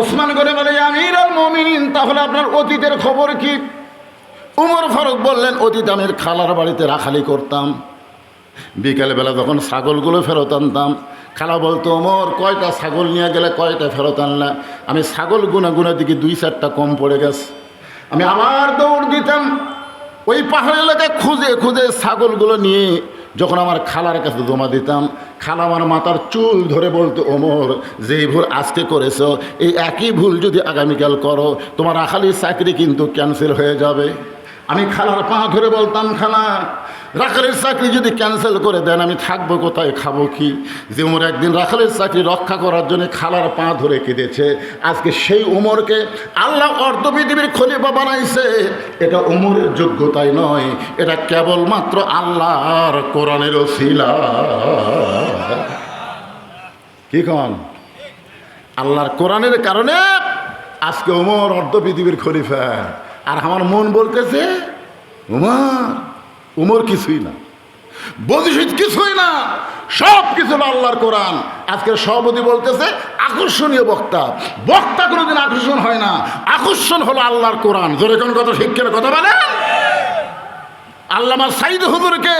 ওসমান করে বলে আমির আল মমিন তাহলে আপনার অতীতের খবর কি? উমর ফারুক বললেন, অতীত আমি খালার বাড়িতে রাখালি করতাম। বিকেলবেলা যখন ছাগলগুলো ফেরত আনতাম, খালা বলতো ওমর কয়টা ছাগল নিয়ে গেলে কয়টা ফেরত আনলা? আমি ছাগল গুনে গুনে দিকে দুই চারটা কম পড়ে গেছে। আমি আবার দৌড় দিতাম। ওই পাহাড় এলাকায় খুঁজে খুঁজে ছাগলগুলো নিয়ে যখন আমার খালার কাছে জমা দিতাম, খালা আমার মাথার চুল ধরে বলতো, ওমর, যেই ভুল আজকে করেছ, এই একই ভুল যদি আগামীকাল করো, তোমার আখালির চাকরি কিন্তু ক্যান্সেল হয়ে যাবে। আমি খালার পা ধরে বলতাম, খালা, রাখালের চাকরি যদি ক্যান্সেল করে দেন, আমি থাকব কোথায়, খাব কি? যে উমর একদিন রাখালের চাকরি রক্ষা করার জন্য খালার পা ধরে কেঁদেছে। আজকে সেই উমরকে আল্লাহ অর্ধ পৃথিবীর খলিফা বানাইছে। এটা উমরের যোগ্যতাই নয়, এটা কেবলমাত্র আল্লাহর কোরআনের শিলা কি কন? আল্লাহর কোরআনের কারণে আজকে উমর অর্ধ পৃথিবীর খলিফা। আর আমার মন বলতেছে উমার উমর কিছুই না। বদিশিত কিছুই না সব কিছু আল্লাহর কোরআন। আজকের সভাপতি বলতেছে, আকর্ষণীয় বক্তা। বক্তা কোনোদিন আকর্ষণ হয় না, আকর্ষণ হলো আল্লাহর কোরআন। জোরে কোন কথা শিক্ষার কথা বলেন? আল্লামা সাইদ হুজুরকে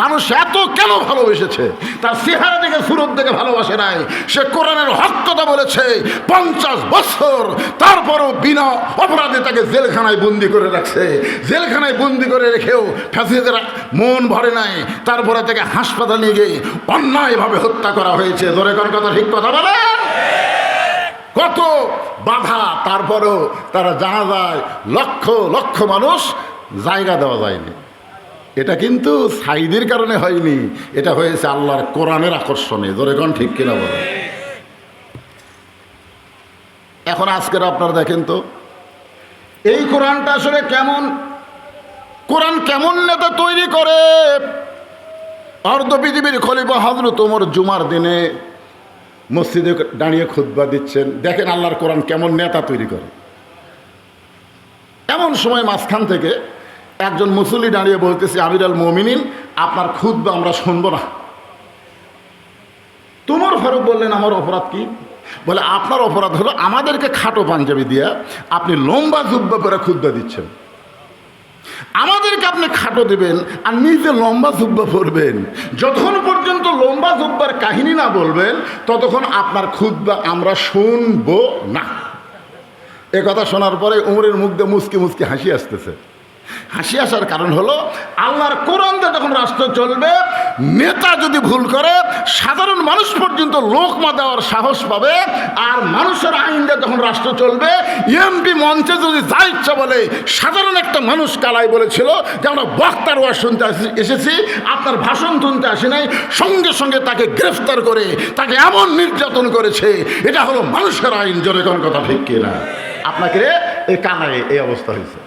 মানুষ এত কেন ভালোবেসেছে? তার চেহারা দেখে, সুরত দেখে ভালোবাসে নাই। সে কোরআনের হক কথা বলেছে পঞ্চাশ বছর। তারপরও বিনা অপরাধে তাকে জেলখানায় বন্দি করে রাখছে। জেলখানায় বন্দি করে রেখেও ফ্যাসিদের মন ভরে নাই। তারপরে তাকে হাসপাতাল নিয়ে গিয়ে অন্যায়ভাবে হত্যা করা হয়েছে। ধরে কোন কথা ঠিক কথা বলেন কত বাধা। তারপরেও তারা জানা যায়, লক্ষ লক্ষ মানুষ জায়গা দেওয়া যায়নি। এটা কিন্তু সাইদের কারণে হয়নি। এটা হয়েছে আল্লাহর কোরআনের আকর্ষণে। ধরে কোন ঠিক কিনা বলে? এখন আজকের আপনারা দেখেন তো, এই কোরআনটা আসলে কেমন, কোরআন কেমন নেতা তৈরি করে? অর্ধ পৃথিবীর খলিফা হজরত তোমর জুমার দিনে মসজিদে দাঁড়িয়ে খুতবা দিচ্ছেন। দেখেন আল্লাহর কোরআন কেমন নেতা তৈরি করে। এমন সময় মাঝখান থেকে একজন মুসল্লি দাঁড়িয়ে বলতেছে আমির আল মমিনিন, আপনার খুদ্া আমরা শুনব না। তোমার ফারুক বললেন, আমার অপরাধ কি? বলে, আপনার অপরাধ হলো আমাদেরকে খাটো পাঞ্জাবি দিয়া আপনি লম্বা জুব্বা করে খুদ্া দিচ্ছেন। আমাদেরকে আপনি খাটো দেবেন আর নিজে লম্বা জুব্বা পরবেন। যতক্ষণ পর্যন্ত লম্বা জুব্বার কাহিনী না বলবেন, ততক্ষণ আপনার খুদ্া আমরা শুনব না। এ কথা শোনার পরে উমরের মুখ দিয়ে মুসকি মুসকি হাসি আসতেছে। হাসি আসার কারণ হলো, আল্লাহর কোরআন দিয়ে যখন রাষ্ট্র চলবে, নেতা যদি ভুল করে, সাধারণ মানুষ পর্যন্ত লোকমা দেওয়ার সাহস পাবে, আর মানুষের আইন দিয়ে যখন রাষ্ট্র চলবে এমপি মঞ্চে যদি যা ইচ্ছা বলে, সাধারণ একটা মানুষ কালাই বলেছিল যে, আমরা বক্তার ওয়াজ শুনতে এসেছি, আপনার ভাষণ শুনতে আসি নাই, সঙ্গে সঙ্গে তাকে গ্রেফতার করে, তাকে এমন নির্যাতন করেছে, এটা হলো মানুষের আইন কোন কথা ঠিক কিনা? আপনাকে এই কানায় এই অবস্থা হয়েছে।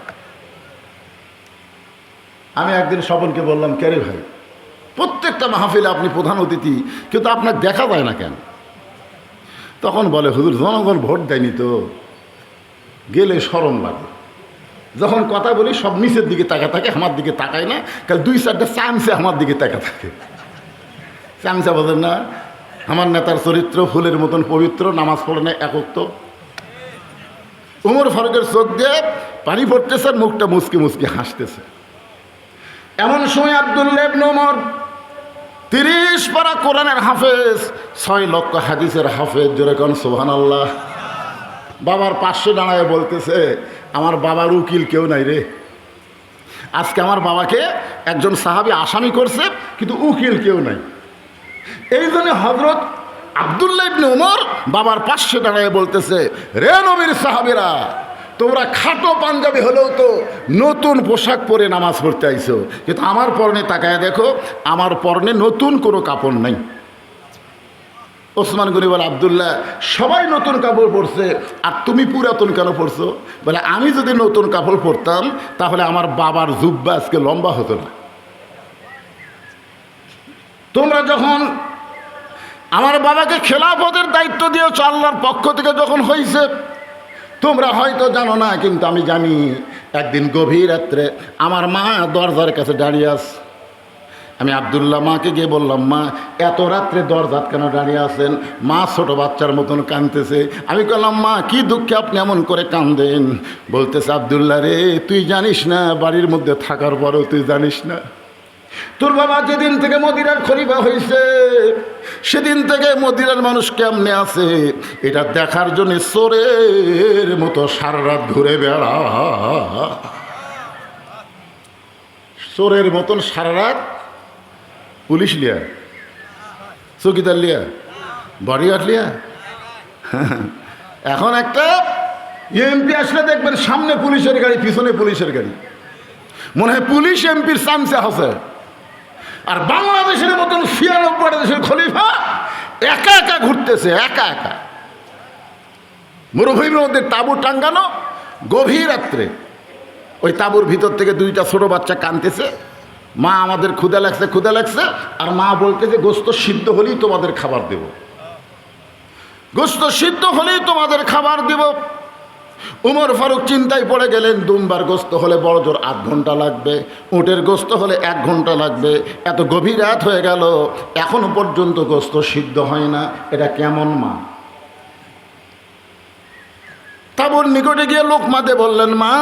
আমি একদিন স্বপনকে বললাম কেরে ভাই? প্রত্যেকটা মাহফিলে আপনি প্রধান অতিথি, কিন্তু আপনার দেখা যায় না কেন? তখন বলে, হুজুর, জনগণ ভোট দেয়নি তো। গেলে সরম লাগে। যখন কথা বলি, সব নিচের দিকে তাকা থাকে, আমার দিকে তাকায় না। কাল দুই চারটা চামচে আমার দিকে তাকা থাকে। চামচা বোঝেন না, আমার নেতার চরিত্র ফুলের মতন পবিত্র, নামাজ পড়ে না একত্র উমর ফারুকের চোখ দিয়ে পানি পড়তেছে, মুখটা মুসকি মুসকি হাসতেছে। এমন সময় আবদুল্লাহ ইবনে ওমর তিরিশ পারা কোরআনের হাফেজ, ছয় লক্ষ হাদিসের হাফেজ যেরকম সোহান আল্লাহ বাবার পাশে দাঁড়ায় বলতেছে, আমার বাবার উকিল কেউ নাই রে। আজকে আমার বাবাকে একজন সাহাবি আসামি করছে, কিন্তু উকিল কেউ নাই। এই জন্য হজরত আবদুল্লাহ ইবনে উমর বাবার পাশে দাঁড়ায় বলতেছে, রে নবীর সাহাবেরা তোমরা খাটো পাঞ্জাবি হলেও তো নতুন পোশাক পরে নামাজ পড়তে আইছো। কিন্তু আমার পরনে তাকায় দেখো, আমার পরনে নতুন কোনো কাপড় নাই। ওসমান গনি বলে, আবদুল্লাহ, সবাই নতুন কাপড় পরছে, আর তুমি পুরাতন কেন পরছো? বলে, আমি যদি নতুন কাপড় পরতাম, তাহলে আমার বাবার জুব্বা আজকে লম্বা হতো না। তোমরা যখন আমার বাবাকে খেলাফতের দায়িত্ব দিয়েছ, আল্লাহর পক্ষ থেকে যখন হয়েছে তোমরা হয়তো জানো না, কিন্তু আমি জানি একদিন গভীর রাত্রে আমার মা দরজার কাছে দাঁড়িয়ে আস আমি আবদুল্লাহ মাকে গিয়ে বললাম, মা, এত রাত্রে দরজাত কেন দাঁড়িয়ে আছেন? মা ছোট বাচ্চার মতন কাঁদতেছে। আমি বললাম মা, কি দুঃখে আপনি এমন করে কান্দেন বলতেছে, আবদুল্লাহ রে, তুই জানিস না, বাড়ির মধ্যে থাকার পরও তুই জানিস না। তোর বাবা যেদিন থেকে মদিরার খলিফা হয়েছে সেদিন থেকে মদিরার মানুষ কেমনে আছে? এটা দেখার জন্য চোরের মতো সারা রাত ঘুরে বেড়া চোরের মতন সারা রাত পুলিশ লিয়া, চৌকিদার লিয়া, বডিগার্ড লিয়া। এখন একটা এমপি আসলে দেখবেন সামনে পুলিশের গাড়ি, পিছনে পুলিশের গাড়ি। মনে হয় পুলিশ এমপির চান্সে আছে। আর বাংলাদেশের মতন ছিয়ানব্বই দেশের খলিফা একা একা ঘুরতেছে, একা একা। মরুভূমির মধ্যে তাঁবু টাঙ্গানো গভীর রাত্রে। ওই তাঁবুর ভিতর থেকে দুইটা ছোট বাচ্চা কানতেছে মা আমাদের ক্ষুদা লাগছে ক্ষুদা লাগছে, আর মা বলতেছে, গোস্ত সিদ্ধ হলেই তোমাদের খাবার দেব। গোস্ত সিদ্ধ হলেই তোমাদের খাবার দেব। উমর ফারুক চিন্তায় পড়ে গেলেন, দুমবার গোস্ত হলে বড় জোর আধ ঘণ্টা লাগবে, উটের গোস্ত হলে এক ঘণ্টা লাগবে, এত গভীর রাত হয়ে গেল, এখনও পর্যন্ত গোস্ত সিদ্ধ হয় না, এটা কেমন মা? তাবুর নিকটে গিয়ে লোকমাতে বললেন, মা,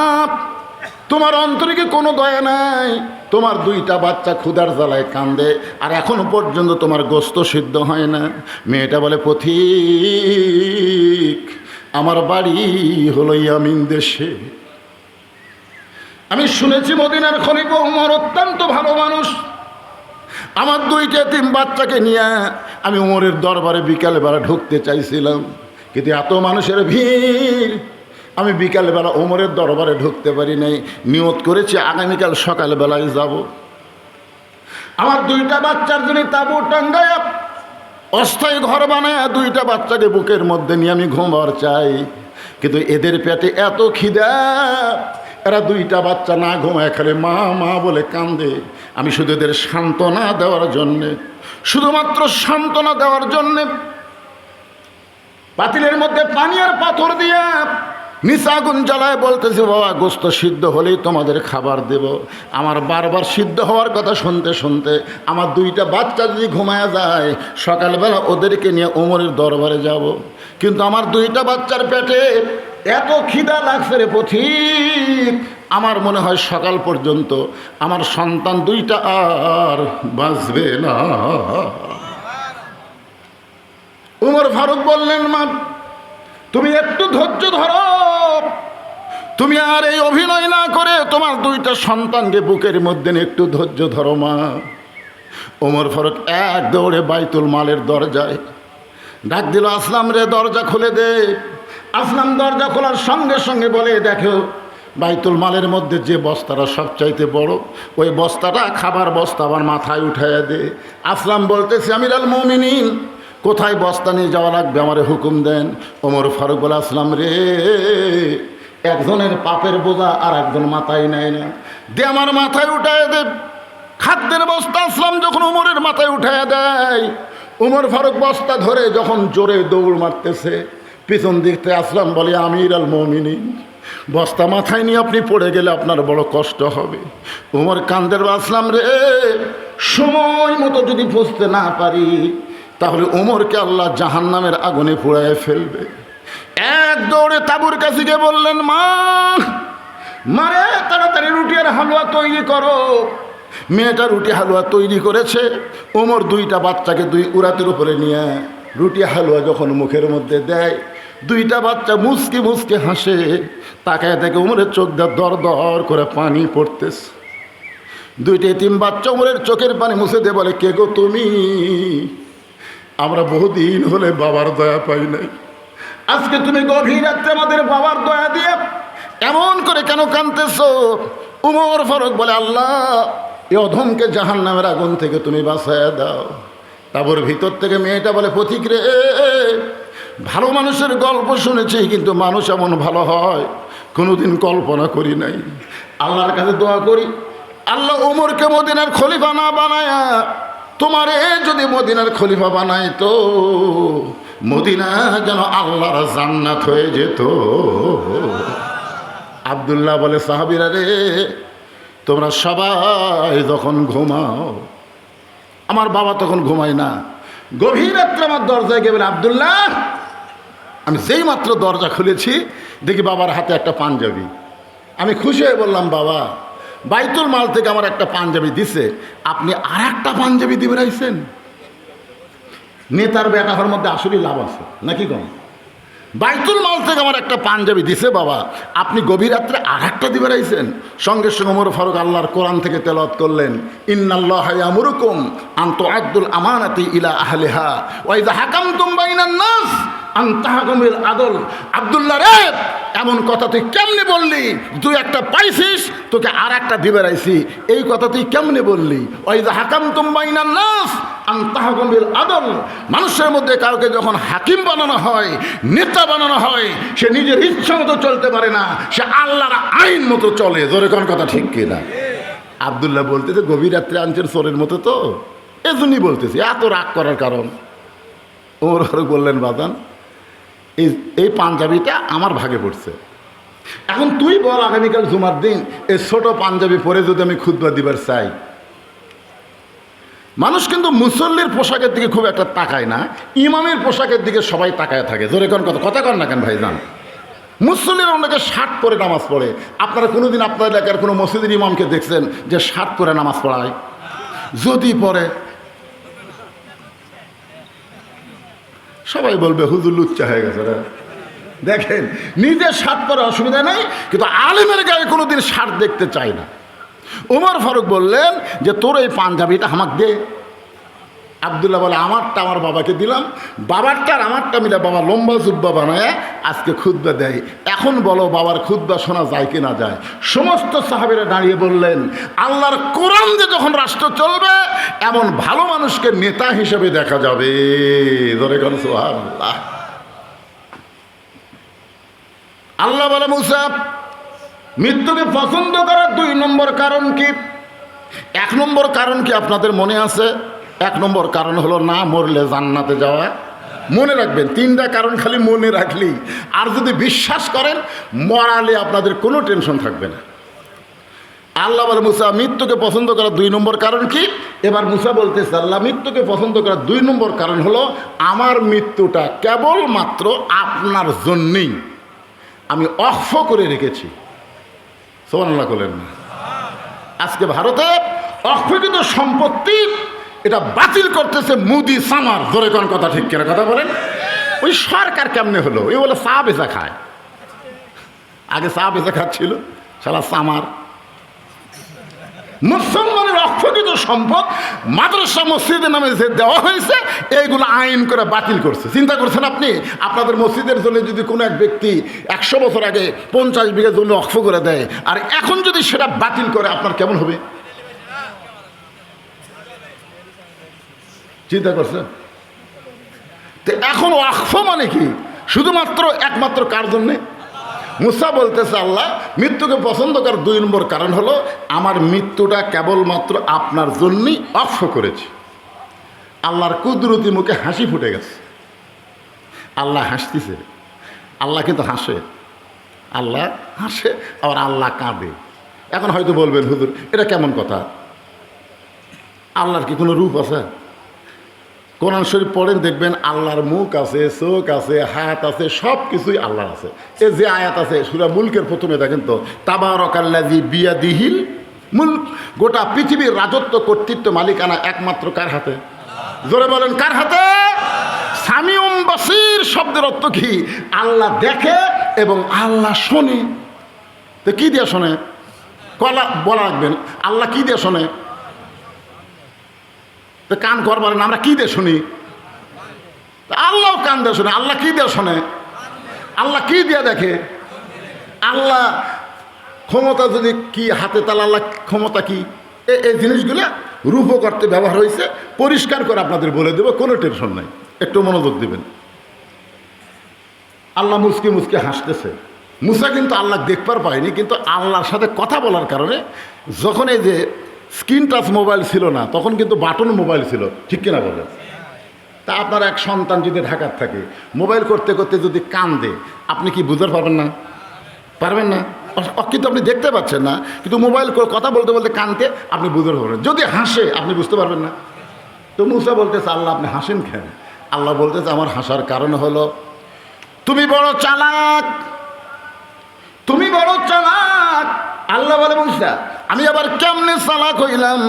তোমার অন্তরে কি কোনো দয়া নাই? তোমার দুইটা বাচ্চা ক্ষুধার জ্বালায় কান্দে, আর এখনও পর্যন্ত তোমার গোস্ত সিদ্ধ হয় না। মেয়েটা বলে, পথিক আমার বাড়ি হলো ইয়ামিন দেশে। আমি শুনেছি মদিনার খলিফা উমর অত্যন্ত ভালো মানুষ। আমার দুইটা, তিন বাচ্চাকে নিয়ে আমি উমরের দরবারে বিকালবেলা ঢুকতে চাইছিলাম। কিন্তু এত মানুষের ভিড়, আমি বিকালবেলা উমরের দরবারে ঢুকতে পারি নাই। নিয়ত করেছি আগামীকাল সকালবেলায় যাব। আমার দুইটা বাচ্চার জন্য তাবু টাঙ্গায় অস্থায়ী ঘর বানায়, দুইটা বাচ্চাকে বুকের মধ্যে নিয়ে আমি ঘুমার চাই। কিন্তু এদের পেটে এত খিদা, এরা দুইটা বাচ্চা না ঘুমায়, খালে মা মা বলে কান্দে। আমি শুধু এদের সান্ত্বনা দেওয়ার জন্যে, শুধুমাত্র সান্ত্বনা দেওয়ার জন্যে, পাতিলের মধ্যে পানি আর পাথর দিয়া নিশাগুন জ্বালায় বলতেছে, বাবা, গোস্ত সিদ্ধ হলেই তোমাদের খাবার দেব। আমার বারবার সিদ্ধ হওয়ার কথা শুনতে শুনতে আমার দুইটা বাচ্চা যদি ঘুমায় যায়, সকালবেলা ওদেরকে নিয়ে ওমরের দরবারে যাব। কিন্তু আমার দুইটা বাচ্চার পেটে এত খিদা লাগছে রে পথিক। আমার মনে হয় সকাল পর্যন্ত আমার সন্তান দুইটা আর বাঁচবে না। উমর ফারুক বললেন, মা, তুমি একটু ধৈর্য ধরো। তুমি আর এই অভিনয় না করে তোমার দুইটা সন্তানকে বুকের মধ্যে একটু ধৈর্য ধরো মা। ওমর ফরক এক দৌড়ে বাইতুল মালের দরজায় ডাক দিল, আসলাম রে, দরজা খুলে দে। আসলাম, দরজা খোলার সঙ্গে সঙ্গে বলে, দেখো, বাইতুল মালের মধ্যে যে বস্তাটা সবচাইতে বড়, ওই বস্তাটা খাবার বস্তা আমার মাথায় উঠাইয়া দে। আসলাম বলতেছে আমির আল মমিনিন কোথায় বস্তা নিয়ে যাওয়া লাগবে? আমারে হুকুম দেন। ওমর ফারুক বলে, আসলাম রে। একজনের পাপের বোঝা আর একজন মাথায় নেয় না। দে আমার মাথায় উঠায় দে। খাদ্যের বস্তা আসলাম যখন উমরের মাথায় উঠায় দেয়। উমর ফারুক বস্তা ধরে যখন জোরে দৌড় মারতেছে, পিছন দিকতে আসলাম বলে, আমির আল মমিনী বস্তা মাথায় নিয়ে আপনি পড়ে গেলে আপনার বড় কষ্ট হবে। উমর কান্দের আসলাম রে। সময় মতো যদি পুষতে না পারি তাহলে উমরকে আল্লাহ জাহান নামের আগুনে পোড়ায় ফেলবে। এক দৌড়ে তাবুর কাছে গিয়ে বললেন, মা, মারে, তাড়াতাড়ি রুটি আর হালুয়া তৈরি করো। মেয়েটা রুটি হালুয়া তৈরি করেছে। ওমর দুইটা বাচ্চাকে দুই উড়াতের উপরে নিয়ে রুটি হালুয়া যখন মুখের মধ্যে দেয়, দুইটা বাচ্চা মুসকি মুসকি হাসে। তাকায় দেখে উমরের চোখ দর দর করে পানি পড়তেছে। দুইটা তিন বাচ্চা উমরের চোখের পানি মুছে দিয়ে বলে, কে গো তুমি? আমরা বহুদিন হলে বাবার দয়া পাই নাই। আজকে তুমি গভীর রাত্রে আমাদের বাবার দয়া দিয়ে এমন করে কেন কানতেছ উমর ফারুক বলে, আল্লাহ, এ অধমকে জাহান নামের আগুন থেকে তুমি বাঁচাইয়া দাও। তারপর ভিতর থেকে মেয়েটা বলে, পথিক রে, ভালো মানুষের গল্প শুনেছি, কিন্তু মানুষ এমন ভালো হয়, কোনোদিন কল্পনা করি নাই। আল্লাহর কাছে দোয়া করি। আল্লাহ উমরকে মদিনার খলিফা না বানায়া তোমারে যদি মদিনার খলিফা বানাই তো মদিনা যেন আল্লাহর জান্নাত হয়ে যেত। আবদুল্লাহ বলে, সাহাবিরা রে, তোমরা সবাই যখন ঘুমাও, আমার বাবা তখন ঘুমায় না। গভীর রাত্রে আমার দরজায় গেবেন আবদুল্লাহ, আমি যেই মাত্র দরজা খুলেছি, দেখি বাবার হাতে একটা পাঞ্জাবি। আমি খুশি হয়ে বললাম, বাবা বাইতুল মাল থেকে আমার একটা পাঞ্জাবি দিছে। আপনি আর একটা পাঞ্জাবি দিবে রাইছেন নেতার হওয়ার মধ্যে আসলেই লাভ আছে। নাকি কম? বাইতুল মাল থেকে আমার একটা পাঞ্জাবি দিছে বাবা। আপনি গভীর রাত্রে আর একটা দিবে রাইছেন সঙ্গে সঙ্গে ওমর ফারুক আল্লাহর কোরআন থেকে তেলত করলেন, ইন্নাল্লাহ আন্ত আব্দুল আমানাতি ইলা আহলিহা ওয়াইদা হাকাম তুমবাইনান নাস। আন্তাহাকুমিল আদল। আব্দুল্লাহ রে, এমন কথা তুই কেমনে বললি? তুই একটা পাইছিস, তোকে আর একটা দিবে রাইছি। এই কথা তুই কেমনে বললি? ওয়াইদা হাকাম তুমবাইনান নাস আন্তাহাকুমিল আদল। মানুষের মধ্যে কাউকে যখন হাকিম বানানো হয়, নেতা বানানো হয়, সে নিজের ইচ্ছা মতো চলতে পারে না, সে আল্লাহর আইন মতো চলে। জোরে কোন কথা ঠিক কিনা? আবদুল্লাহ বলতে যে গভীর রাত্রে আনছেন চোরের মতো তো? এজন্যই বলতেছি, এত রাগ করার কারণ। ওর বললেন বাদান এই এই পাঞ্জাবিটা আমার ভাগে পড়ছে। এখন তুই বল আগামীকাল জুমার দিন এই ছোট পাঞ্জাবি পরে যদি আমি খুদবা দিবার চাই। মানুষ কিন্তু মুসল্লির পোশাকের দিকে খুব একটা তাকায় না, ইমামের পোশাকের দিকে সবাই তাকায় থাকে। জোরে কোন কথা? কথা কন না কেন ভাই ভাইজান? মুসল্লির অনেকে শার্ট পরে নামাজ পড়ে। আপনারা কোনোদিন আপনার এলাকার কোনো মসজিদের ইমামকে দেখছেন যে শার্ট পরে নামাজ পড়ায়? যদি পড়ে সবাই বলবে, হুজুর লুচ্চা হয়ে গেছে দেখেন, নিজের শার্ট পরে অসুবিধা নেই, কিন্তু আলিমের গায়ে কোনোদিন শার্ট দেখতে চায় না। উমর ফারুক বললেন যে, তোর এই পাঞ্জাবিটা আমাকে দে। আবদুল্লাহ বলে, আমারটা আমার বাবাকে দিলাম। বাবারটা আর আমারটা মিলে বাবা লম্বা জুব্বা বানায় আজকে খুদ্া দেয়। এখন বলো, বাবার খুদ্া শোনা যায় কি না যায়? সমস্ত সাহাবেরা দাঁড়িয়ে বললেন, আল্লাহর কোরআন যে যখন রাষ্ট্র চলবে এমন ভালো মানুষকে নেতা হিসেবে দেখা যাবে। ধরে আল্লাহ বলে মুসাফ মৃত্যুকে পছন্দ করার দুই নম্বর কারণ কি? এক নম্বর কারণ কি আপনাদের মনে আছে? এক নম্বর কারণ হলো না মরলে জান্নাতে যাওয়া। মনে রাখবেন, তিনটা কারণ খালি মনে রাখলেই। আর যদি বিশ্বাস করেন, মরালে আপনাদের কোনো টেনশন থাকবে না। আল্লাহ বলে, মুসা, মৃত্যুকে পছন্দ করার দুই নম্বর কারণ কি? এবার মুসা বলতেছে আল্লাহ মৃত্যুকে পছন্দ করার দুই নম্বর কারণ হলো, আমার মৃত্যুটা কেবলমাত্র আপনার জন্যেই। আমি অক্ষ করে রেখেছি। সোমান্লা করলেন না। আজকে ভারতে অক্ষয়কৃত সম্পত্তি, এটা বাতিল করতেছে মুদি সামার। ধরে কোন কথা ঠিক কেনা কথা বলেন। ওই সরকার কেমনে হলো? ওই বলে চা বেচা খায়। আগে চা বেচা খাচ্ছিল সারা সামার। মুসলমানের অক্ষকৃত সম্পদ মাদ্রাসা মসজিদের নামে যে দেওয়া হয়েছে, এইগুলো আইন করে বাতিল করছে। চিন্তা করছেন আপনি? আপনাদের মসজিদের জন্য যদি কোনো এক ব্যক্তি একশো বছর আগে পঞ্চাশ বিঘা জন্য অক্ষ করে দেয়, আর এখন যদি সেটা বাতিল করে, আপনার কেমন হবে? চিন্তা করছেন? তো এখন অক্ষ মানে কি? শুধুমাত্র একমাত্র কার জন্যে? মুসা বলতেছে, আল্লাহ, মৃত্যুকে পছন্দ করার দুই নম্বর কারণ হলো, আমার মৃত্যুটা কেবলমাত্র আপনার জন্যই অক্ষ করেছি। আল্লাহর কুদরতি মুখে হাসি ফুটে গেছে। আল্লাহ হাসতেছে। আল্লাহ কিন্তু হাসে। আল্লাহ হাসে, আবার আল্লাহ কাঁদে। এখন হয়তো বলবেন, হুজুর, এটা কেমন কথা? আল্লাহর কি কোনো রূপ আছে? কোরআন শরীফ পড়েন, দেখবেন আল্লাহর মুখ আছে, চোখ আছে, হাত আছে সব কিছুই আল্লাহর আছে। এ যে আয়াত আছে, সুরা মুলকের প্রথমে দেখেন তো তাবারকাল্লাজি বিয়া দিহিল মুল গোটা পৃথিবীর রাজত্ব কর্তৃত্ব মালিকানা একমাত্র কার হাতে? জোরে বলেন, কার হাতে? সামিউম বাসির শব্দের অর্থ কি? আল্লাহ দেখে এবং আল্লাহ শোনে। তো কি দিয়ে শোনে? কলা, বলা রাখবেন আল্লাহ কি দিয়ে শোনে? তো কান করবার না, আমরা কী দিয়ে শুনি? আল্লাহ কান দিয়ে শুনে, আল্লাহ কী দিয়ে শোনে? আল্লাহ কী দিয়ে দেখে? আল্লাহ ক্ষমতা যদি কি, হাতে তাহলে আল্লাহ ক্ষমতা কি? এই জিনিসগুলো রূপ করতে ব্যবহার হয়েছে, পরিষ্কার করে আপনাদের বলে দেবো, কোনো টেনশন নাই, একটু মনোযোগ দেবেন। আল্লাহ মুসকে মুসকে হাসতেছে। মুসা কিন্তু আল্লাহ দেখবার পায়নি, কিন্তু আল্লাহর সাথে কথা বলার কারণে যখন এই যে স্ক্রিন টাচ মোবাইল ছিল না, তখন কিন্তু বাটন মোবাইল ছিল, ঠিক কিনা বলেন? তা আপনার এক সন্তান যদি ঢাকার থাকে, মোবাইল করতে করতে যদি কান্দে, আপনি কি বুঝতে পারবেন না? পারবেন না? কিন্তু আপনি দেখতে পাচ্ছেন না, কিন্তু মোবাইল কথা বলতে বলতে কানতে আপনি বুঝতে পারবেন যদি হাসে, আপনি বুঝতে পারবেন না। তো মুসা বলতেছে, আল্লাহ, আপনি হাসেন কেন? আল্লাহ বলতেছে, আমার হাসার কারণ হলো, তুমি বড় চালাক, তুমি বড় চালাক আল্লাহ বলে মুসা, আমি আবার কেমনে চালাক হইলাম?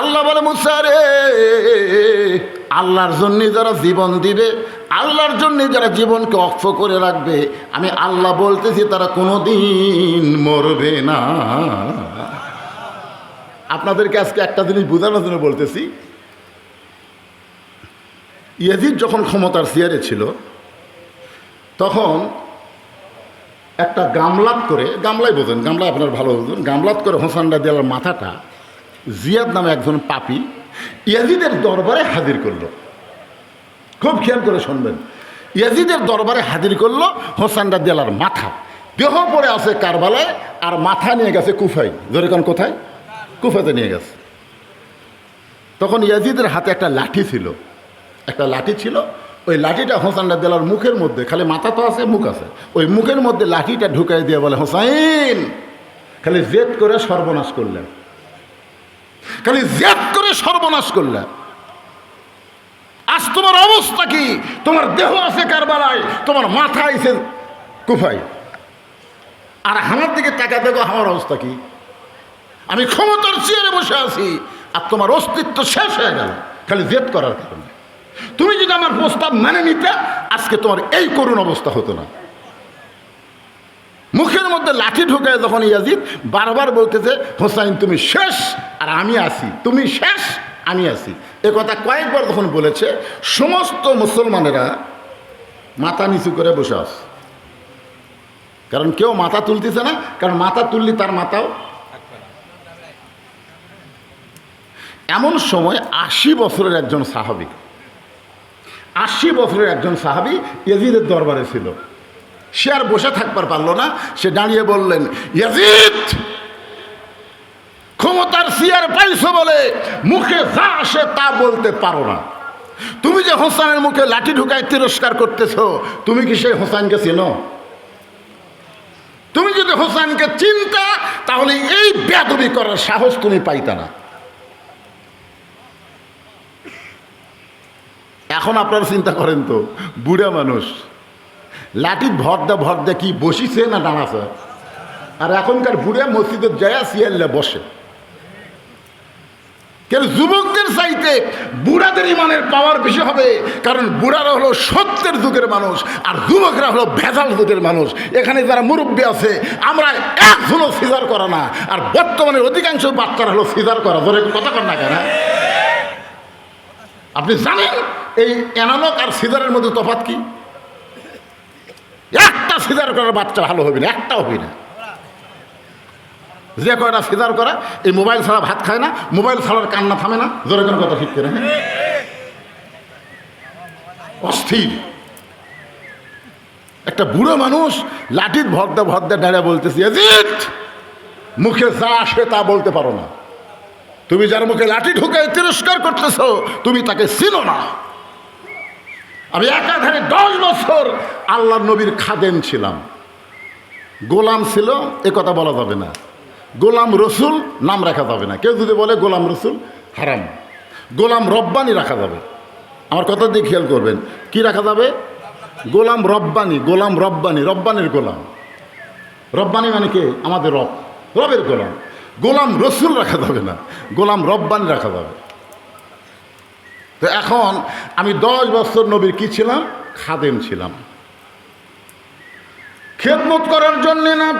আল্লাহ বলে মুসা রে, আল্লাহর জন্যে যারা জীবন দিবে, আল্লাহর জন্যে যারা জীবনকে অক্ষ করে রাখবে, আমি আল্লাহ বলতেছি তারা কোনো দিন মরবে না। আপনাদেরকে আজকে একটা জিনিস বোঝানোর জন্য বলতেছি। ইয়াজিদ যখন ক্ষমতার চেয়ারে ছিল, তখন একটা গামলাত করে, গামলাই বোঝেন, গামলা আপনার ভালো বোঝেন, গামলাত করে হোসানডা দেওয়ার মাথাটা জিয়াদ নামে একজন পাপি ইয়াজিদের দরবারে হাজির করল। খুব খেয়াল করে শুনবেন। ইয়াজিদের দরবারে হাজির করল হোসানডা দেলার মাথা। দেহ পড়ে আছে কারবালায় আর মাথা নিয়ে গেছে কুফাই যেরকম কোথায়? কুফাতে নিয়ে গেছে। তখন ইয়াজিদের হাতে একটা লাঠি ছিল। একটা লাঠি ছিল ওই লাঠিটা হোসানটা দেলার মুখের মধ্যে, খালি মাথা তো আছে, মুখ আছে। ওই মুখের মধ্যে লাঠিটা ঢুকাই দিয়ে বলে, হোসাইন, খালি জেদ করে সর্বনাশ করলেন। খালি জেদ করে সর্বনাশ করলেন। আজ তোমার অবস্থা কি? তোমার দেহ আছে কারবালায়, তোমার মাথা আইছে কুফাই আর আমার দিকে টাকা দেখো, আমার অবস্থা কি? আমি ক্ষমতার চেয়ারে বসে আছি, আর তোমার অস্তিত্ব শেষ হয়ে গেল, খালি জেদ করার কারণে। তুমি যদি আমার প্রস্তাব মেনে নিতে, আজকে তোমার এই করুণ অবস্থা হতো না। মুখের মধ্যে লাঠি ঢুকে যখন ইয়াজিদ বারবার বলতেছে, হোসাইন, তুমি শেষ, আর আমি আছি। তুমি শেষ, আমি আছি। এ কথা কয়েকবার যখন বলেছে, সমস্ত মুসলমানেরা মাথা নিচু করে বসে আস কারণ কেউ মাথা তুলতেছে না, কারণ মাথা তুললি তার মাথাও এমন সময় আশি বছরের একজন সাহাবি আশি বছরের একজন সাহাবি ইয়াজিদের দরবারে ছিল। সে আর বসে থাকবার পারল না, সে দাঁড়িয়ে বললেন, ইয়াজিদ, ক্ষমতার সিয়ার পাইছো বলে মুখে যা আসে তা বলতে পারো না। তুমি যে হোসানের মুখে লাঠি ঢুকায় তিরস্কার করতেছো, তুমি কি সেই হোসানকে চেনো? তুমি যদি হোসানকে চিন্তা, তাহলে এই বেদবি করার সাহস তুমি পাইতা না। এখন আপনারা চিন্তা করেন তো, বুড়া মানুষ, লাঠির ভর দে ভর কি বসিছে না দাঁড়াছে? আর এখনকার বুড়া মসজিদের জয়া সিয়াল্লে বসে। কেন যুবকদের চাইতে বুড়াদের ইমানের পাওয়ার বেশি হবে, কারণ বুড়ারা হলো সত্যের যুগের মানুষ, আর যুবকরা হলো ভেজাল যুগের মানুষ। এখানে যারা মুরব্বী আছে, আমরা এক হলো সিজার করা না, আর বর্তমানে অধিকাংশ বাচ্চারা হলো সিজার করা। ধরে কথা কর না কেন? আপনি জানেন এই অ্যানালগ আর সিজারের মধ্যে তফাৎ কি? একটা সিজার করার বাচ্চা ভালো হবে না একটা হবে না। যে কয়টা সিজার করা, এই মোবাইল ছাড়া ভাত খায় না, মোবাইল ছাড়ার কান্না থামে না, জোরে কোনো কথা ঠিক করে হ্যাঁ? অস্থির। একটা বুড়ো মানুষ লাঠির ভদ্দা ভদ্দা দাঁড়িয়ে বলতেছি এজিত মুখে যা আসে তা বলতে পারো না। তুমি যার মুখে লাঠি ঢুকে তিরস্কার করতেছ, তুমি তাকে চিনো না। আমি একাধারে দশ বছর আল্লাহ নবীর খাদেন ছিলাম। গোলাম ছিল, এ কথা বলা যাবে না। গোলাম রসুল, নাম রাখা যাবে না। কেউ যদি বলে গোলাম রসুল, হারাম। গোলাম রব্বানি রাখা যাবে। আমার কথা দিয়ে খেয়াল করবেন। কি রাখা যাবে? গোলাম রব্বানি গোলাম রব্বানি, রব্বানির গোলাম। রব্বানি মানে কে? আমাদের রব। রবের গোলাম। গোলাম রসুল রাখা যাবে না। গোলাম রব্বানি রাখা যাবে। তো এখন আমি দশ বছর নবীর কি ছিলাম? খাদেম ছিলাম। খেদমত করার জন্যে না,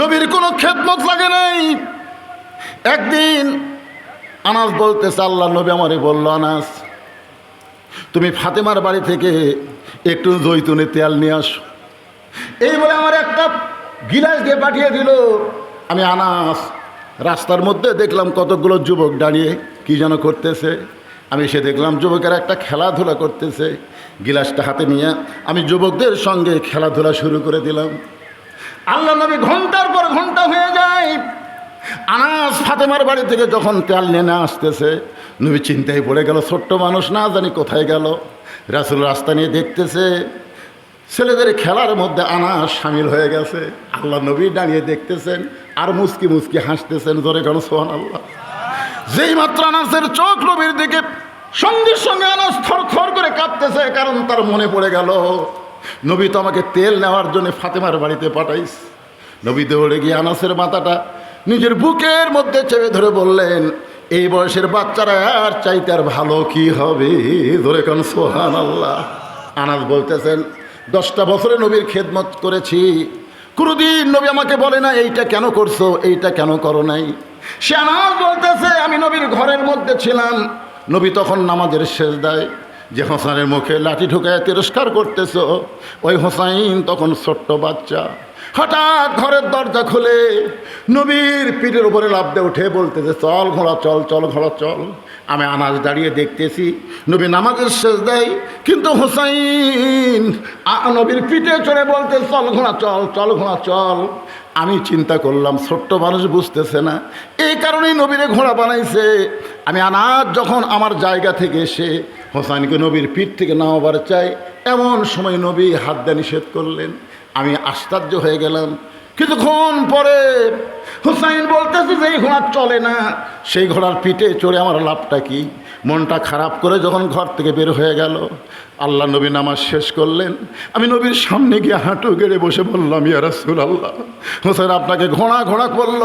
নবীর কোনো খেদমত লাগে নাই। একদিন আনাস বলতেছে আল্লাহ নবী আমারে বলল, আনাস, তুমি ফাতেমার বাড়ি থেকে একটু জৈতুনে তেল নিয়ে আসো। এই বলে আমার একটা গিলাস দিয়ে পাঠিয়ে দিল। আমি আনাস রাস্তার মধ্যে দেখলাম কতগুলো যুবক দাঁড়িয়ে কি যেন করতেছে। আমি সে দেখলাম যুবকেরা একটা খেলাধুলা করতেছে। গিলাসটা হাতে নিয়ে আমি যুবকদের সঙ্গে খেলাধুলা শুরু করে দিলাম। আল্লাহ নবী ঘণ্টার পর ঘণ্টা হয়ে যায়। আনাস ফাতেমার বাড়ি থেকে যখন তেল নেনে আসতেছে, নবী চিন্তায় পড়ে গেল, ছোট্ট মানুষ না জানি কোথায় গেল। রাসুল রাস্তা নিয়ে দেখতেছে ছেলেদের খেলার মধ্যে আনাস সামিল হয়ে গেছে। আল্লাহ নবী দাঁড়িয়ে দেখতেছেন, আর মুসকি মুসকি হাসতেছেন, জোরে গেল সোহান আল্লাহ যেই মাত্র আনাসের চোখ নবীর দিকে সঙ্গে সঙ্গে আনাস থর থর করে কাঁপতেছে কারণ তার মনে পড়ে গেল, নবী তো আমাকে তেল নেওয়ার জন্য ফাতেমার বাড়িতে পাঠাইস নবী দৌড়ে গিয়ে আনাসের মাথাটা নিজের বুকের মধ্যে চেপে ধরে বললেন, এই বয়সের বাচ্চারা আর চাইতে আর ভালো কি হবে? ধরে কান সোহান আল্লাহ আনাস বলতেছেন দশটা বছরে নবীর খেদমত করেছি। কোনোদিন নবী আমাকে বলে না, এইটা কেন করছ? এইটা কেন করো নাই? সে আমার বলতেছে, আমি নবীর ঘরের মধ্যে ছিলাম। নবী তখন নামাজের শেষ দেয় যে হোসাইনের মুখে লাঠি ঢুকায় তিরস্কার করতেছ। ওই হোসাইন তখন ছোট্ট বাচ্চা। হঠাৎ ঘরের দরজা খুলে নবীর পিঠের উপরে লাভ দিয়ে উঠে বলতেছে চল ঘোড়া, চল চল ঘোড়া, চল। আমি আনাজ দাঁড়িয়ে দেখতেছি, নবী নামাজের শেষ দেয় কিন্তু হোসাইন নবীর পিঠে চড়ে বলতে, চল ঘোড়া, চল চল ঘোড়া, চল। আমি চিন্তা করলাম, ছোট্ট মানুষ বুঝতেছে না। এই কারণেই নবীরে ঘোড়া বানাইছে। আমি আনাজ যখন আমার জায়গা থেকে এসে হোসাইনকে নবীর পিঠ থেকে নামাবার চাই, এমন সময় নবী হাত দিয়ে নিষেধ করলেন। আমি আশ্চর্য হয়ে গেলাম। কিছুক্ষণ পরে হুসাইন বলতেছে যে ঘোড়া চলে না। সেই ঘোড়ার পিঠে চড়ে আমার লাভটা কি? মনটা খারাপ করে যখন ঘর থেকে বের হয়ে গেল, আল্লাহ নবী নামাজ শেষ করলেন। আমি নবীর সামনে গিয়ে হাঁটু গেড়ে বসে বললাম, ইয়া রাসূল আল্লাহ হোসেন আপনাকে ঘোড়া ঘোড়া বলল,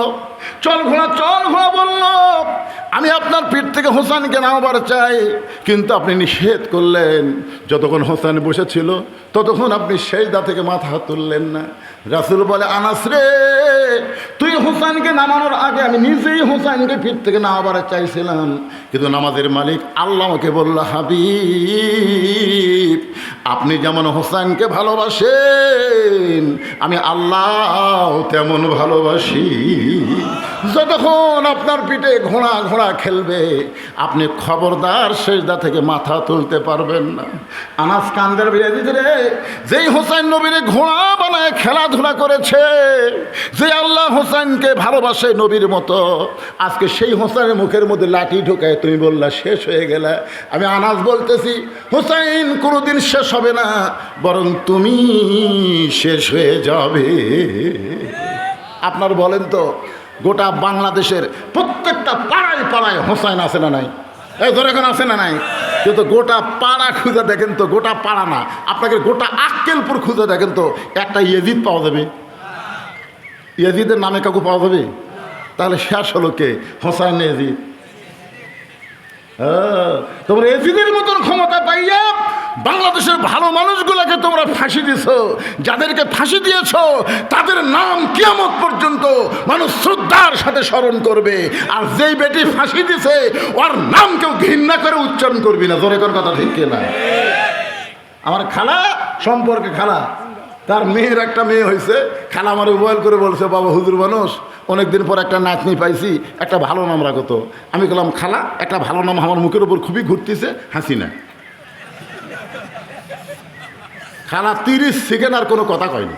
চল ঘোড়া চল ঘোড়া, বলল। আমি আপনার পিঠ থেকে হোসেনকে নামাবার চাই, কিন্তু আপনি নিষেধ করলেন। যতক্ষণ হোসেন বসেছিল, ততক্ষণ আপনি সেজদা থেকে মাথা তুললেন না। রাসুল বলে, আনাস রে, তুই হোসেনকে নামানোর আগে আমি নিজেই হোসেনকে ফির থেকে নামাবার চাইছিলাম। কিন্তু নামাজের মালিক আল্লাহকে বলল, হাবিব আপনি যেমন হোসেনকে ভালোবাসেন, আমি আল্লাহ তেমন ভালোবাসি। যতক্ষণ আপনার পিঠে ঘোড়া ঘোড়া খেলবে, আপনি খবরদার শেষদা থেকে মাথা তুলতে পারবেন না। আনাস কান্দের বিরিয়ানি রে যেই হোসেন নবীরে ঘোড়া বানায় খেলাধুলা করেছে, যে আল্লাহ হোসেনকে ভালোবাসে নবীর মতো, আজকে সেই হোসেনের মুখের মধ্যে লাঠি ঢোকায় তুমি বললা, শেষ হয়ে গেলে। আমি আনাজ বলতেছি হোসেন কোনোদিন শেষ হবে না বরং তুমি শেষ হয়ে যাবে। আপনার বলেন তো গোটা বাংলাদেশের প্রত্যেকটা পাড়ায় পাড়ায় হোসাইন আছে না নাই? এই ধরে এখন আছে না নাই? কিন্তু গোটা পাড়া খুঁজে দেখেন তো গোটা পাড়া না। আপনাকে গোটা আক্কেলপুর খুঁজে দেখেন তো একটা ইয়েজিদ পাওয়া যাবে। ইয়েজিদের নামে কাকু পাওয়া যাবে? তাহলে শেষ হলো কে? হোসাইন হ্যাঁ, তোমরা এজিদের মতন ক্ষমতা পাইয়া বাংলাদেশের ভালো মানুষগুলোকে তোমরা ফাঁসি দিছ। যাদেরকে ফাঁসি দিয়েছ, তাদের নাম কিয়ামত পর্যন্ত মানুষ শ্রদ্ধার সাথে স্মরণ করবে। আর যেই বেটি ফাঁসি দিছে, ওর নাম কেউ ঘৃণা করে উচ্চারণ করবি না। জোরে কথা ঠিক কিনা? আমার খালা সম্পর্কে খালা। তার মেয়ের একটা মেয়ে হয়েছে, খালা আমার মোবাইল করে বলছে, বাবা, হুজুর মানুষ, অনেকদিন পর একটা নাতনি পাইছি, একটা ভালো নাম রাখো তো। আমি বললাম খালা, একটা ভালো নাম আমার মুখের উপর খুবই ঘুরতেছে হাসিনা খালা তিরিশ সেকেন্ড আর কোনো কথা কয়নি।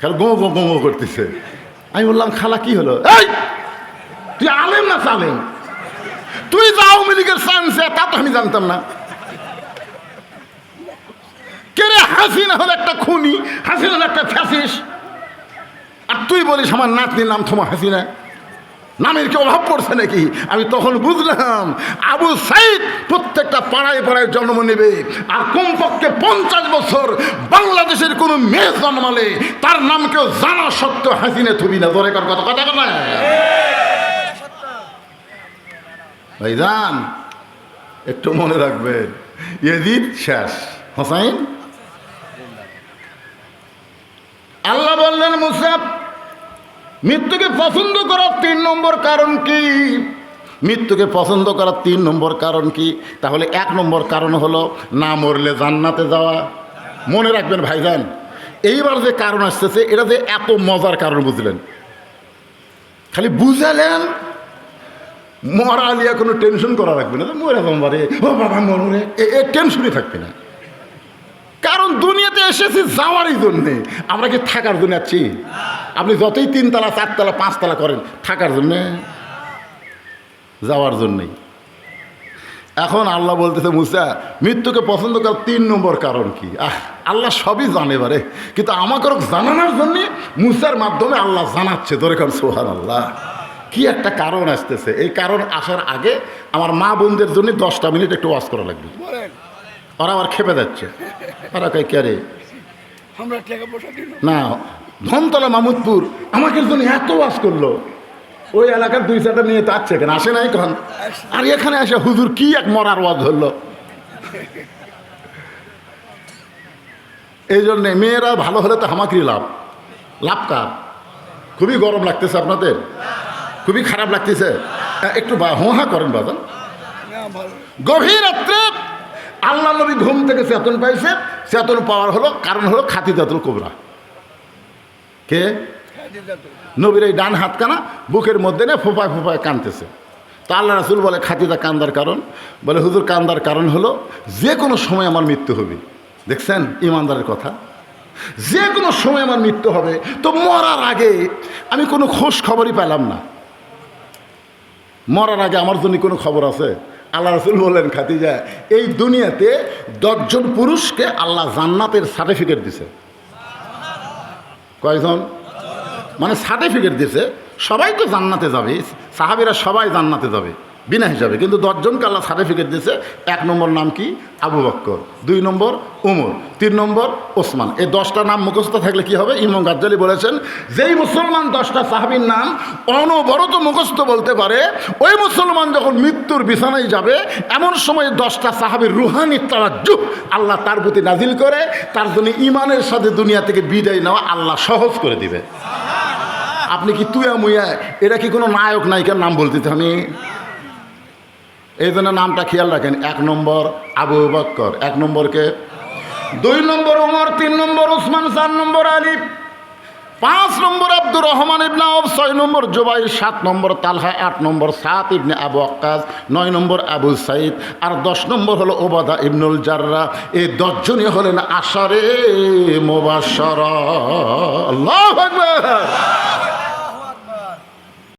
খালা গো গো গো করতেছে। আমি বললাম, খালা, কি হলো? এই, তুই আলেম না চালেম তুই যে আওয়ামী লীগের সায়েন্সে তা তো আমি জানতাম না। কেরে হাসিনা হলো একটা খুনি? হাসিনা হলো একটা ফ্যাসিস আর তুই বলিস আমার নাতনির নাম থমা হাসিনা। নামের কি অভাব পড়ছে নাকি? আমি তখন বুঝলাম, আবু সাইদ প্রত্যেকটা পাড়ায় পাড়ায় জন্ম নেবে। আর কমপক্ষে পঞ্চাশ বছর বাংলাদেশের কোনো মেয়ে জন্মালে তার নাম কেউ জানা সত্ত্বেও হাসিনে থুবি না। ধরে কর কথা কথা কথা ভাইজান, একটু মনে রাখবেন ইয়েজিদ শেষ। হোসাইন? আল্লাহ বললেন মুসাফ মৃত্যুকে পছন্দ করার তিন নম্বর কারণ কি? মৃত্যুকে পছন্দ করার তিন নম্বর কারণ কি? তাহলে এক নম্বর কারণ হলো না মরলে জান্নাতে যাওয়া। মনে রাখবেন, ভাইজান, এইবার যে কারণ আসতেছে, এটা যে এত মজার কারণ বুঝলেন। খালি বুঝালেন, মরা আলিয়া কোনো টেনশন করা রাখবে না। মরে বাবারে ও বাবা মরে এ টেনশনই থাকবে না। কারণ দুনিয়াতে এসেছি যাওয়ারই জন্যে। আমরা কি থাকার জন্য আছি? আপনি যতই তিনতলা, চারতলা, পাঁচতলা করেন, থাকার জন্যে, যাওয়ার জন্যেই। এখন আল্লাহ বলতেছে, মুসা, মৃত্যুকে পছন্দ করার তিন নম্বর কারণ কি? আহ, আল্লাহ সবই জানে বারে কিন্তু আমাকে জানানোর জন্যে মুসার মাধ্যমে আল্লাহ জানাচ্ছে, ধরে কারণ সোহান আল্লাহ কি একটা কারণ আসতেছে। এই কারণ আসার আগে আমার মা বোনদের জন্য দশটা মিনিট একটু ওয়াজ করা লাগবে। ওরা আবার খেপে যাচ্ছে। ওরা কে রে? না। ধনতলা মামুদপুর আমাকে জন্য এত ওয়াজ করল। ওই এলাকার দুই চারটা নিয়ে তো আসছে কেন আসে নাই কখন? আর এখানে এসে হুজুর কি এক মরার ওয়াজ ধরলো। এই জন্যে মেয়েরা ভালো হলে তো হামাকরি লাভ। লাভ কার? খুবই গরম লাগতেছে আপনাদের? খুবই খারাপ লাগতেছে। একটু হোঁহা করেন বাজান। গভীর রাত্রে আল্লাহ নবী ঘুম থেকে চেতন পাইছে। চেতন পাওয়ার হলো, কারণ হলো খাতিজাতুল কোবরা। কে? নবীর এই ডান হাত কানা বুকের মধ্যে না ফোপায় ফোপায় কানতেছে তা আল্লাহ রাসুল বলে খাতিদা কান্দার কারণ? বলে, হুজুর, কান্দার কারণ হলো যে কোনো সময় আমার মৃত্যু হবে। দেখছেন ইমানদারের কথা? যে কোনো সময় আমার মৃত্যু হবে, তো মরার আগে আমি কোনো খোঁজ খবরই পেলাম না। মরার আগে আমার জন্য কোনো খবর আছে? আল্লাহ রসুল বললেন খাতিজা এই দুনিয়াতে দশজন পুরুষকে আল্লাহ জান্নাতের সার্টিফিকেট দিছে। কয়জন? মানে সার্টিফিকেট দিছে। সবাই তো জান্নাতে যাবে। সাহাবিরা সবাই জান্নাতে যাবে। বিনা হিসাবে। কিন্তু দশজনকে আল্লাহ সার্টিফিকেট দিছে এক নম্বর নাম কি? আবু বক্কর। দুই নম্বর উমর। তিন নম্বর ওসমান। এই দশটা নাম মুখস্থ থাকলে কি হবে? ইমাম গাজ্জালি বলেছেন, যেই মুসলমান দশটা সাহাবির নাম অনবরত মুখস্থ বলতে পারে, ওই মুসলমান যখন মৃত্যুর বিছানায় যাবে, এমন সময় দশটা সাহাবির রুহানি তারাজ্জু আল্লাহ তার প্রতি নাজিল করে, তার জন্য ইমানের সাথে দুনিয়া থেকে বিদায় নেওয়া আল্লাহ সহজ করে দিবে। আপনি কি তুয়া মুয়া, এটা কি কোনো নায়ক নায়িকার নাম বলতে আমি এই জন্য নামটা খেয়াল রাখেন, এক নম্বর আবু বক্কর, এক নম্বরকে, দুই নম্বর ওমর, তিন নম্বর উসমান চার নম্বর আলী, পাঁচ নম্বর আব্দুর রহমান ইবনে আউফ, ছয় নম্বর জুবাই সাত নম্বর তালহা, আট নম্বর সাত ইবনে আবু আক্কাস, নয় নম্বর আবু সাইদ, আর দশ নম্বর হলো ওবাদা ইবনুল জাররা। এই দশজনই হলেন আশারে মোবাসর আল্লাহু